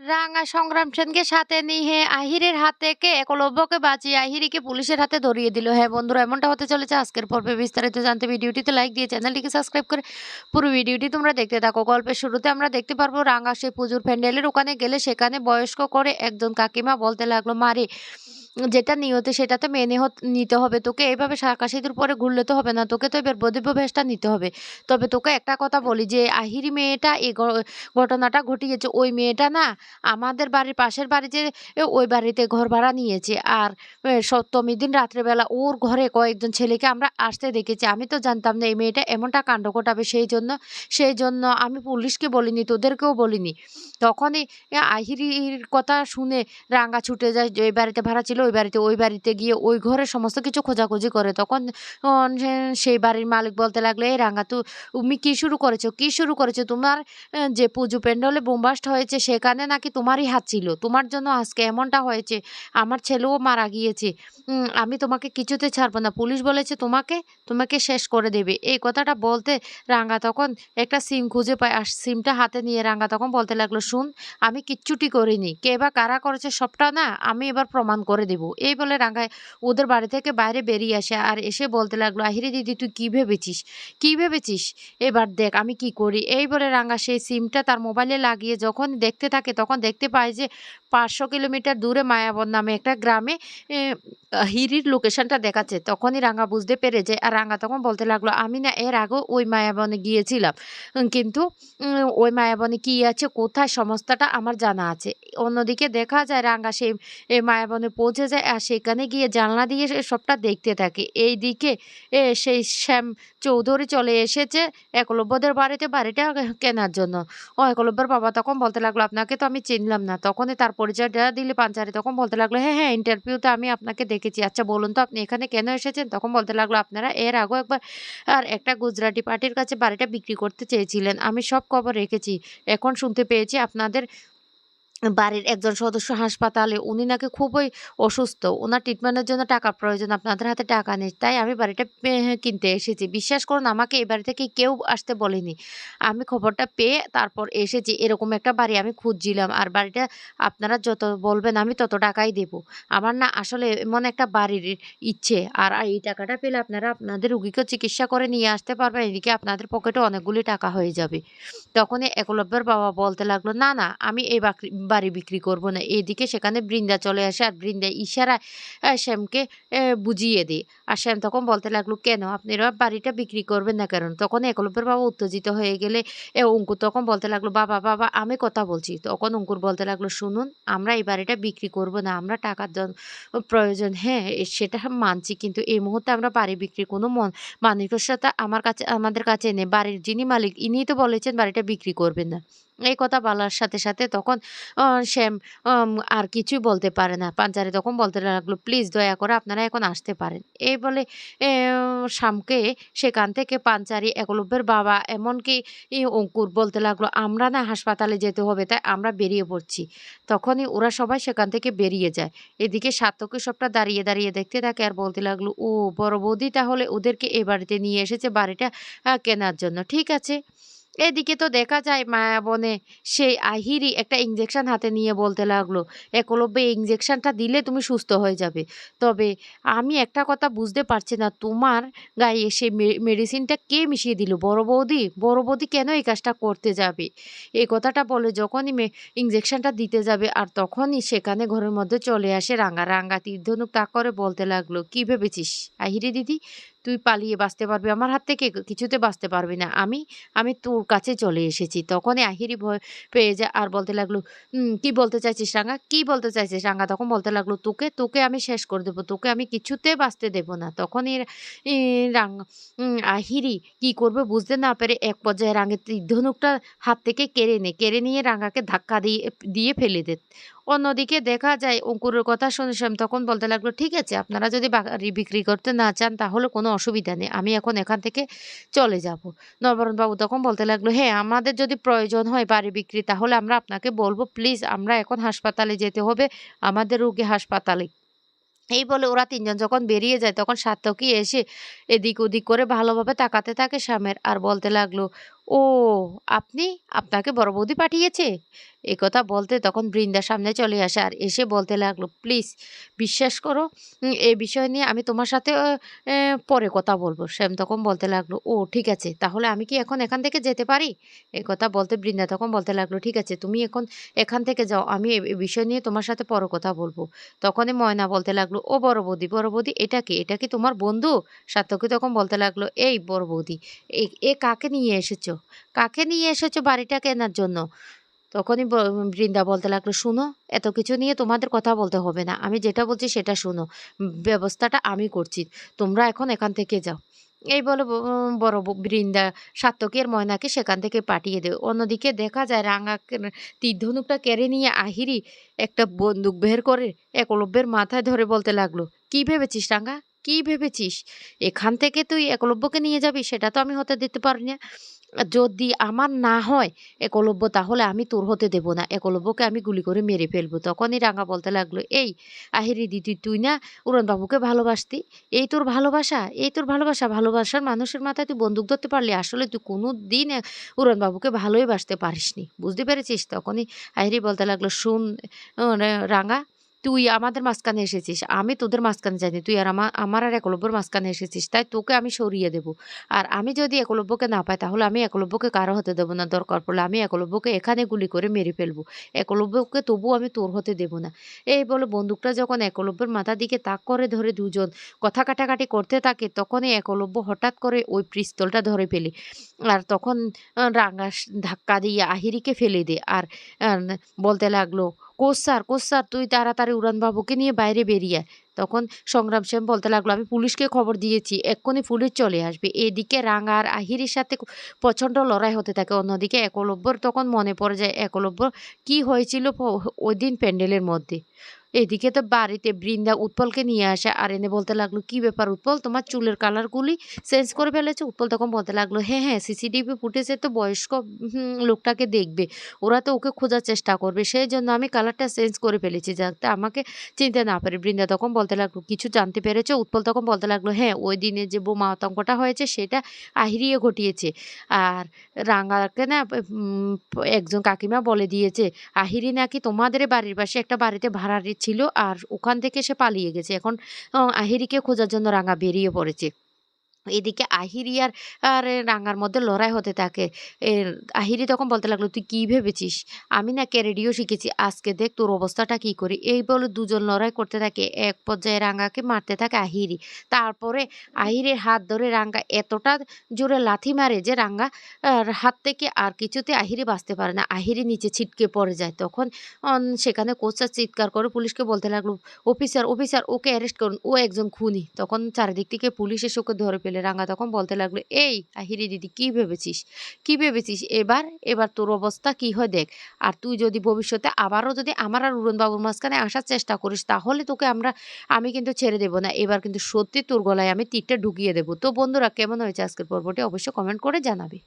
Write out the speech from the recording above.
রাঙা সংগ্রাম সেনকে সাথে নিয়ে আহিরের হাত থেকে একলব্যকে বাঁচিয়ে আহিরিকে পুলিশের হাতে ধরিয়ে দিল। হ্যাঁ বন্ধুরা, এমনটা হতে চলেছে আজকের পর্বে বিস্তারিত জানতে। ভিডিওটিতে লাইক দিয়ে চ্যানেলটিকে সাবস্ক্রাইব করে পুরো ভিডিওটি তোমরা দেখতে থাকো। গল্পের শুরুতে আমরা দেখতে পারব, রাঙা সেই পুজোর প্যান্ডেলের ওখানে গেলে সেখানে বয়স্ক করে একজন কাকিমা বলতে লাগল মারে যেটা নিয়তে সেটা তো মেনে নিতে হবে। তোকে এইভাবে শাঁখা সিঁদুর পরে ঘুরলে তো হবে না তোকে তো এবার বদিব্য ভেসটা নিতে হবে। তবে তোকে একটা কথা বলি যে আহিরি মেয়েটা এই ঘটনাটা ঘটিয়েছে ওই মেয়েটা না আমাদের বাড়ির পাশের বাড়ি যে ওই বাড়িতে ঘর ভাড়া নিয়েছে। আর এ, সপ্তমীর দিন রাত্রেবেলা ওর ঘরে কয়েকজন ছেলেকে আমরা আসতে দেখেছি। আমি তো জানতাম না এই মেয়েটা এমনটা কাণ্ড ঘটাবে সেই জন্য সেই জন্য আমি পুলিশকে বলিনি তোদেরকেও বলিনি। তখনই আহিরির কথা শুনে রাঙ্গা ছুটে যায় যে বাড়িতে ভাড়া ছিল ওই বাড়িতে ওই বাড়িতে গিয়ে ওই ঘরে সমস্ত কিছু খোঁজাখুঁজি করে। তখন সেই বাড়ির মালিক বলতে লাগল, এই রাঙা তুমি কি শুরু করেছ? কি শুরু করেছ? তোমার যে পুজো প্যান্ডলে বোমবাস্ট হয়েছে, সেখানে নাকি তোমারই হাত ছিল? তোমার জন্য আজকে এমনটা হয়েছে? আমার ছেলেও মারা গিয়েছে। আমি তোমাকে কিছুতে ছাড়বো না। পুলিশ বলেছে তোমাকে তোমাকে শেষ করে দেবে। এই কথাটা বলতে রাঙ্গা তখন একটা সিম খুঁজে পায়, আর সিমটা হাতে নিয়ে রাঙ্গা তখন বলতে লাগল, শুন, আমি কিচ্ছুটি করিনি। কে বা কারা করেছে সবটা না, আমি এবার প্রমাণ করে দেব। এই বলে রাঙ্গা ওদের বাড়ি থেকে বাইরে বেরিয়ে আসে আর এসে বলতে লাগল, আহিরে দিদি, তুই কী ভেবেছিস? কী ভেবেছিস? এবার দেখ, আমি কি করি? এই বলে রাঙ্গা সেই সিমটা তার মোবাইলে লাগিয়ে যখন দেখতে থাকে তখন দেখতে পায় যে পাঁচশো কিলোমিটার দূরে মায়াবন নামে একটা গ্রামে হিরির লোকেশনটা দেখাচ্ছে। তখনই রাঙ্গা বুঝতে পেরে যায়। আর রাঙ্গা তখন বলতে লাগল, আমি না এর আগেও ওই মায়াবনে গিয়েছিলাম। কিন্তু ওই মায়াবনে কি আছে, কোথায়, সমস্তটা আমার জানা আছে। অন্যদিকে দেখা যায় রাঙ্গা সেই মায়াবনে পৌঁছে যায় আর সেখানে গিয়ে জানলা দিয়ে সবটা দেখতে থাকে। এই দিকে সেই শ্যাম চৌধুরী চলে এসেছে একলব্যদের বাড়িতে, বাড়িটা কেনার জন্য। ও একলব্যের বাবা তখন বলতে লাগল, আপনাকে তো আমি চিনলাম না। তখনই তার পরিচয়টা দিলে পাঞ্চারি তখন বলতে লাগল হ্যাঁ হ্যাঁ ইন্টারভিউতে আমি আপনাকে দেখেছি। আচ্ছা বলুন তো আপনি এখানে কেন এসেছেন? তখন বলতে লাগল, আপনারা এর আগেও একবার, আর একটা গুজরাটি পার্টির কাছে বাড়িটা বিক্রি করতে চেয়েছিলেন। আমি সব খবর রেখেছি। এখন শুনতে পেয়েছি আপনাদের বাড়ির একজন সদস্য হাসপাতালে, উনি নাকি খুবই অসুস্থ। ওনার ট্রিটমেন্টের জন্য টাকার প্রয়োজন, আপনাদের হাতে টাকা নেই। তাই আমি বাড়িটা পে- কিনতে এসেছি। বিশ্বাস করুন, আমাকে এই বাড়ি থেকে কেউ আসতে বলেনি। আমি খবরটা পেয়ে তারপর এসেছি। এরকম একটা বাড়ি আমি খুঁজছিলাম। আর বাড়িটা আপনারা যত বলবেন আমি তত টাকাই দেব। আমার না আসলে এমন একটা বাড়ির ইচ্ছে। আর এই টাকাটা পেলে আপনারা আপনাদের রুগীকে চিকিৎসা করে নিয়ে আসতে পারবেন। এদিকে আপনাদের পকেটে অনেকগুলি টাকা হয়ে যাবে। তখনই একলব্যের বাবা বলতে লাগল, না না, আমি এই বাকরি বাড়ি বিক্রি করব না। এদিকে সেখানে বৃন্দা চলে আসে আর বৃন্দা ইশারায় আহ, শ্যামকে বুঝিয়ে দিই আর শ্যাম তখন বলতে লাগল কেন? আপনারা বাড়িটা বিক্রি করবেন না কেন? তখন একলব্যের বাবা উত্তেজিত হয়ে গেলে অঙ্কুর তখন বলতে লাগল বাবা বাবা আমি কথা বলছি। তখন অঙ্কুর বলতে লাগল শুনুন আমরা এই বাড়িটা বিক্রি করব না। আমরা টাকার জন্য প্রয়োজন। হ্যাঁ সেটা মানছি কিন্তু এই মুহূর্তে আমরা বাড়ি বিক্রি কোনো মন মানসিকতা আমার কাছে আমাদের কাছে নেই। বাড়ির যিনি মালিক ইনিই তো বলেছেন বাড়িটা বিক্রি করবেন না। এই কথা বলার সাথে সাথে তখন শ্যাম আর কিছুই বলতে পারে না। পাঞ্চারি তখন বলতে লাগল, প্লিজ দয়া করে আপনারা এখন আসতে পারেন। এই বলে শ্যামকে সেখান থেকে পাঞ্চারি একলব্যের বাবা, এমনকি অঙ্কুর বলতে লাগল, আমরা না হাসপাতালে যেতে হবে, তাই আমরা বেরিয়ে পড়ছি। তখনই ওরা সবাই সেখান থেকে বেরিয়ে যায়। এদিকে সার্থকী সবটা দাঁড়িয়ে দাঁড়িয়ে দেখতে থাকে আর বলতে লাগল, ও বড় বৌদি, তাহলে ওদেরকে এ বাড়িতে নিয়ে এসেছে বাড়িটা কেনার জন্য, ঠিক আছে? এদিকে তো দেখা যায় মায়াবনে সেই আহিরি একটা ইঞ্জেকশন হাতে নিয়ে বলতে লাগল। একলব্য ইঞ্জেকশনটা দিলে তুমি সুস্থ হয়ে যাবে। তবে আমি একটা কথা বুঝতে পারছি না, তোমার গায়ে সেই মেডিসিনটা কে মিশিয়ে দিল? বড় বৌদি? বড় বৌদি কেন এই কাজটা করতে যাবে? এই কথাটা বলে যখনই মে ইঞ্জেকশনটা দিতে যাবে আর তখনই সেখানে ঘরের মধ্যে চলে আসে রাঙ্গা রাঙ্গা তীর্ধনুক তাক করে বলতে লাগল, কি ভেবেছিস, আহিরি দিদি? তুই পালিয়ে বাঁচতে পারবি। আমার হাত থেকে কিছুতে বাঁচতে পারবি না। আমি আমি তোর কাছে চলে এসেছি। তখনই আহিরি ভয় পেয়ে যায় আর বলতে লাগল কি বলতে চাইছিস রাঙ্গা কি বলতে চাইছিস রাঙ্গা তখন বলতে লাগল তোকে তোকে আমি শেষ করে দেবো। তোকে আমি কিছুতে বাঁচতে দেবো না। তখনই ই, রাঙ্গা আহিরি কি করবে বুঝতে না পেরে এক পর্যায়ে রাঙের ধনুকটা হাত থেকে কেড়ে নে কেড়ে নিয়ে রাঙ্গাকে ধাক্কা দিয়ে দিয়ে ফেলে দে। অন্যদিকে দেখা যায় অঙ্কুরের কথা শুনে শ্যাম তখন বলতে লাগল, ঠিক আছে, আপনারা যদি বিক্রি করতে না চান তাহলে কোনো অসুবিধা নেই, আমি এখন এখান থেকে চলে যাব। নবরণ বাবু তখন বলতে লাগল হ্যাঁ আমাদের যদি প্রয়োজন হয় বাড়ি বিক্রি, তাহলে আমরা আপনাকে বলব, প্লিজ আমরা এখন হাসপাতালে যেতে হবে, আমাদের রোগী হাসপাতালে। এই বলে ওরা তিনজন যখন বেরিয়ে যায়, তখন সার্থকী এসে এদিক ওদিক করে ভালোভাবে তাকাতে থাকে শ্যামের আর বলতে লাগল ও, আপনি আপনাকে বড় বৌদি পাঠিয়েছে? এ কথা বলতে তখন বৃন্দার সামনে চলে আসে আর এসে বলতে লাগল, প্লিজ বিশ্বাস করো এই বিষয় নিয়ে আমি তোমার সাথে পরে কথা বলব। শ্যাম তখন বলতে লাগল, ও, ঠিক আছে, তাহলে আমি কি এখন এখান থেকে যেতে পারি? এই কথা বলতে বৃন্দা তখন বলতে লাগল, ঠিক আছে, তুমি এখন এখান থেকে যাও, আমি এ এ বিষয় নিয়ে তোমার সাথে পরে কথা বলব। তখনই ময়না বলতে লাগল, ও বড় বৌদি বড় বৌদি, এটা কি? এটা কি তোমার বন্ধু? সার্থকী তখন বলতে লাগল, এই বড় বৌদি, এ এ কাকে নিয়ে এসেছ? কাকে নিয়ে এসেছ বাড়িটা কেনার জন্য? তখনই বৃন্দা বলতে লাগল, শুনো, এত কিছু নিয়ে তোমাদের কথা বলতে হবে না। আমি যেটা বলছি সেটা শুনো। ব্যবস্থাটা আমি করছি। তোমরা এখন এখান থেকে যাও। এই বলে বড় বৃন্দা সাত্তকের ময়নাকে সেখান থেকে পাঠিয়ে দেয়। অন্যদিকে দেখা যায়, রাঙা কে- তীর ধনুকটা কেড়ে নিয়ে আহিরি একটা বন্দুক বের করে একলব্যের মাথায় ধরে বলতে লাগল, কি ভেবেছিস রাঙা? কি ভেবেছিস? এখান থেকে তুই একলব্যকে নিয়ে যাবি? সেটা তো আমি হতে দিতে পারি না। যদি আমার না হয় একলব্য তাহলে আমি তোর হতে দেব না। একলব্যকে আমি গুলি করে মেরে ফেলব। তখনই রাঙা বলতে লাগল, এই, আহিরি দিদি, তুই না উড়নবাবুকে ভালোবাসতি। এই তোর ভালোবাসা, এই তোর ভালোবাসা, ভালোবাসার মানুষের মাথায় তুই বন্দুক ধরতে পারলি। আসলে তুই কোনো দিন উড়নবাবুকে ভালোই বাসতে পারিসনি। বুঝতে পেরেছিস? তখনই আহিরি বলতে লাগল, শুন রাঙা তুই আমাদের মাঝখানে এসেছিস, আমি তোদের মাঝখানে যাইনি, তুই আর আমার আমার আর একলব্যর মাঝখানে এসেছিস, তাই তোকে আমি সরিয়ে দেব। আর আমি যদি একলব্যকে না পাই, তাহলে আমি একলব্যকে কারও হতে দেবো না, দরকার পড়লে আমি একলব্যকে এখানে গুলি করে মেরে ফেলব। একলব্যকে তবুও আমি তোর হতে দেবো না। এই বলে বন্দুকটা যখন একলব্যের মাথা দিকে তাক করে ধরে দুজন কথা কাটাকাটি করতে থাকে, তখনই একলব্য হঠাৎ করে ওই পিস্তলটা ধরে ফেলে। আর তখন রাঙা ধাক্কা দিয়ে আহিরিকে ফেলে দে। আর বলতে লাগল কোচ স্যার তুই তাড়াতাড়ি উড়ানবাবুকে নিয়ে বাইরে বেরিয়ে। তখন সংগ্রাম শ্যাম বলতে লাগল, আমি পুলিশকে খবর দিয়েছি, এক্ষুনি পুলিশ চলে আসবে। এদিকে রাঙা আর আহিরের সাথে প্রচণ্ড লড়াই হতে থাকে। অন্যদিকে একলব্যর তখন মনে পড়ে যায়, একলব্য কি হয়েছিল ওই দিন প্যান্ডেলের মধ্যে। এদিকে তো বাড়িতে বৃন্দা উৎপলকে নিয়ে আসে আর এনে বলতে লাগল, কি ব্যাপার উৎপল? তোমার চুলের কালারগুলি চেঞ্জ করে ফেলেছে? উৎপল তখন বলতে লাগল হ্যাঁ হ্যাঁ সিসিটিভি ফুটেজে তো বয়স্ক লোকটাকে দেখবে। ওরা তো ওকে খোঁজার চেষ্টা করবে। সেই জন্য আমি কালারটা চেঞ্জ করে ফেলেছি যাতে আমাকে চিনতে না পারে। বৃন্দা তখন বলতে লাগল, কিছু জানতে পেরেছে? উৎপল তখন বলতে লাগল হ্যাঁ ওই দিনে যে বোমা আতঙ্কটা হয়েছে সেটা আহিরিয়ে ঘটিয়েছে। আর রাঙাকে না একজন কাকিমা বলে দিয়েছে, আহিরি নাকি তোমাদের বাড়ির পাশে একটা বাড়িতে ভাড়ারে ছিল আর ওখান থেকে সে পালিয়ে গেছে। এখন আহেরিকে খোঁজার জন্য রাঙা বেরিয়ে পড়েছে। এদিকে আহিরি আর আর রাঙার মধ্যে লড়াই হতে থাকে। আহিরি তখন বলতে লাগল, তুই কি ভেবেছিস? আমি না ক্যারেডিও শিখেছি। আজকে দেখ তোর অবস্থাটা কি করি? এই বলে দুজন লড়াই করতে থাকে। এক পর্যায়ে রাঙাকে মারতে থাকে আহিরি। তারপরে আহিরের হাত ধরে রাঙ্গা এতটা জোরে লাথি মারে যে রাঙ্গা হাত থেকে আর কিছুতে আহিরি বাঁচতে পারে না। আহিরি নিচে ছিটকে পড়ে যায়। তখন সেখানে কোচা চিৎকার করে পুলিশকে বলতে লাগল, অফিসার অফিসার, ওকে অ্যারেস্ট করুন। ও একজন খুনি। তখন চারিদিক থেকে পুলিশ এসে ওকে ধরে ফেলে রাঙা তখন বলতে লাগল, এই আহিরি দিদি, কি ভেবেছিস? কি ভেবেছিস? এবার এবার তোর অবস্থা কি হয় দেখ। আর তুই যদি ভবিষ্যতে আবারও যদি আমার আর উড়নবাবুর মাঝখানে আসার চেষ্টা করিস, তাহলে তোকে আমরা, আমি কিন্তু ছেড়ে দেবো না। এবার কিন্তু সত্যি তোর গলায় আমি তীরটা ঢুকিয়ে দেবো। তো বন্ধুরা, কেমন হয়েছে আজকের পর্বটি অবশ্যই কমেন্ট করে জানাবে।